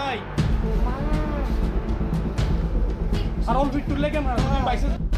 তাই আর অল্প একটু লেগে না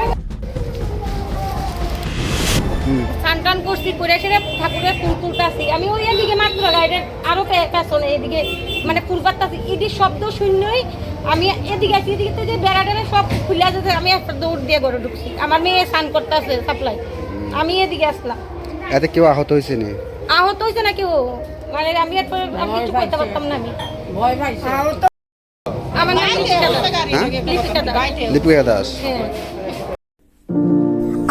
স্নান করছি করে সেরে ঠাকুরের ফুল তুলতাছি। আমি ওই এদিকে মাত্র গাড়ির আরও পে- পেছনে এদিকে মানে ফুল পাতাছি ইডির শব্দ শূন্যই আমি এদিকে আছি এদিকে তো যে বেড়াটারে সব খুলে যেতে আমি একটা দৌড় দিয়ে ঘরে ঢুকছি। আমার মেয়ে স্নান করতেছে সাপ্লাই। আমি এদিকে আসলাম। এতে কেউ আহত হয়েছে নি? আহত হয়েছে নাকি ও মানে আমি এরপর আমি কিছু করতে পারতাম না আমি। আমার নাম লিপিকা দাস। হ্যাঁ? লিপিকা দাস।